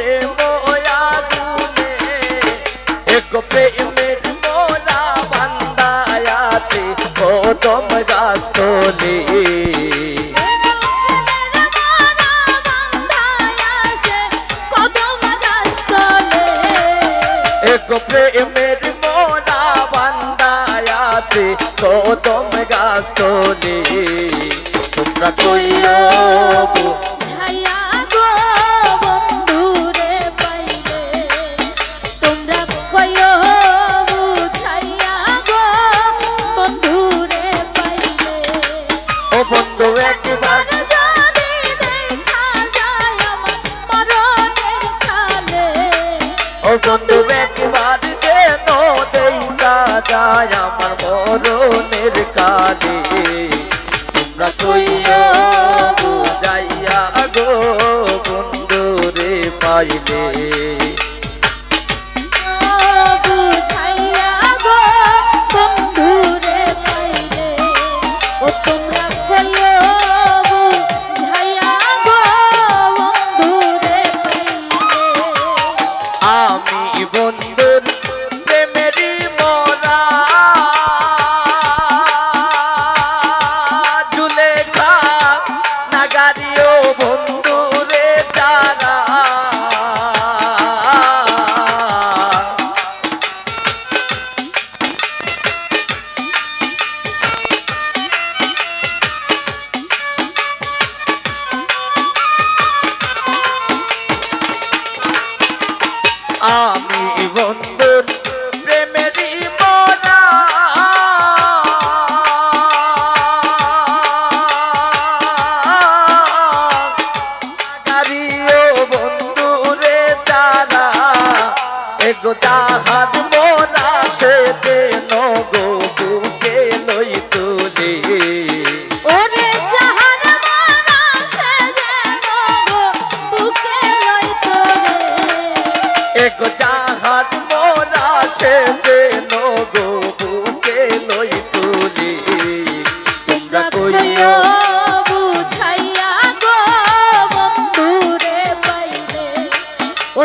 প্রেম আগুনে এক প্রেমের মোরা বান্দায় আছে কদম গাছ তোলে প্রেমের মোরা বান্দায় আছে কদম গাছ তোলে বন্ধু একবার ও বন্ধু একবার যেন যায় আমার মরণের কালে। তোমরা কইও বুঝাইয়া গো বন্ধু রে পাইলে। বন্ধুর প্রেমেরই মরা। জুলেখা নাগারিও বন্ধুরে চারা আমি বন্ধুর প্রেমেরই মনা বন্ধুরে যারা এগো তাহার মোনা সে যে নগো না কইও বুঝাইয়া গো বন্ধুরে পাইলে ও